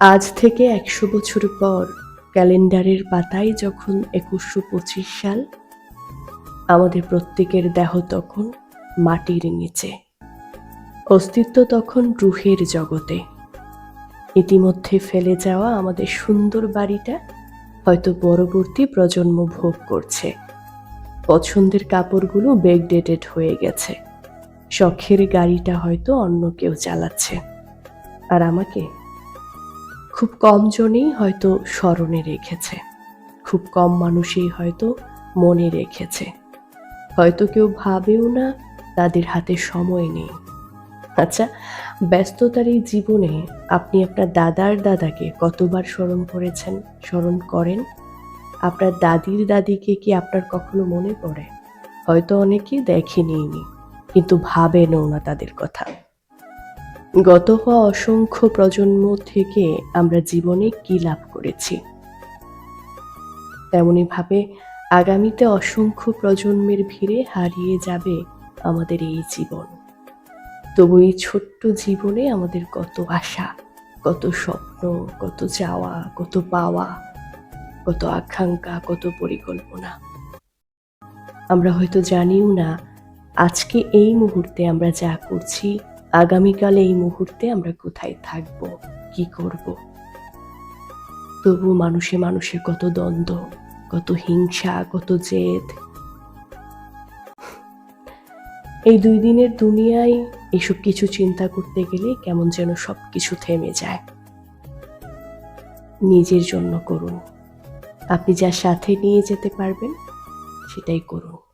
আজ থেকে একশো বছর পর ক্যালেন্ডারের পাতায় যখন একুশশো পঁচিশ সাল, আমাদের প্রত্যেকের দেহ তখন মাটির নিচে। অস্তিত্ব তখন রুহের জগতে। ইতিমধ্যে ফেলে যাওয়া আমাদের সুন্দর বাড়িটা হয়তো পরবর্তী প্রজন্ম ভোগ করছে। পছন্দের কাপড়গুলো ব্যাকডেটেড হয়ে গেছে। শখের গাড়িটা হয়তো অন্য কেউ চালাচ্ছে। আর আমাকে খুব কম জনেই হয়তো স্মরণে রেখেছে। খুব কম মানুষই হয়তো মনে রেখেছে। হয়তো কেউ ভাবেও না তাদের হাতে সময় নেই। আচ্ছা ব্যস্ততার এই জীবনে আপনি আপনার দাদার দাদাকে কতবার স্মরণ করেছেন, স্মরণ করেন? আপনার দাদির দাদিকে কি আপনার কখনো মনে পড়ে? হয়তো অনেকে দেখেনি কিন্তু ভাবেনও না তাদের কথা। গত হওয়া অসংখ্য প্রজন্ম থেকে আমরা জীবনে কি লাভ করেছি? তেমনিভাবে আগামীতে অসংখ্য প্রজন্মের ভিড়ে হারিয়ে যাবে আমাদের এই জীবন। তবু এই ছোট্ট জীবনে আমাদের কত আশা, কত স্বপ্ন, কত চাওয়া, কত পাওয়া, কত আকাঙ্ক্ষা, কত পরিকল্পনা। আমরা হয়তো জানিও না, আজকে এই মুহূর্তে আমরা যা করছি আগামীকাল এই মুহূর্তে আমরা কোথায় থাকব? কি করব? তবু মানুষে মানুষে কত দ্বন্দ্ব, কত হিংসা, কত জেদ। এই দুই দিনের দুনিয়ায় এসব কিছু চিন্তা করতে গেলে কেমন যেন সব কিছু থেমে যায়। নিজের জন্য করুন। আপনি যা সাথে নিয়ে যেতে পারবেন, সেটাই করুন।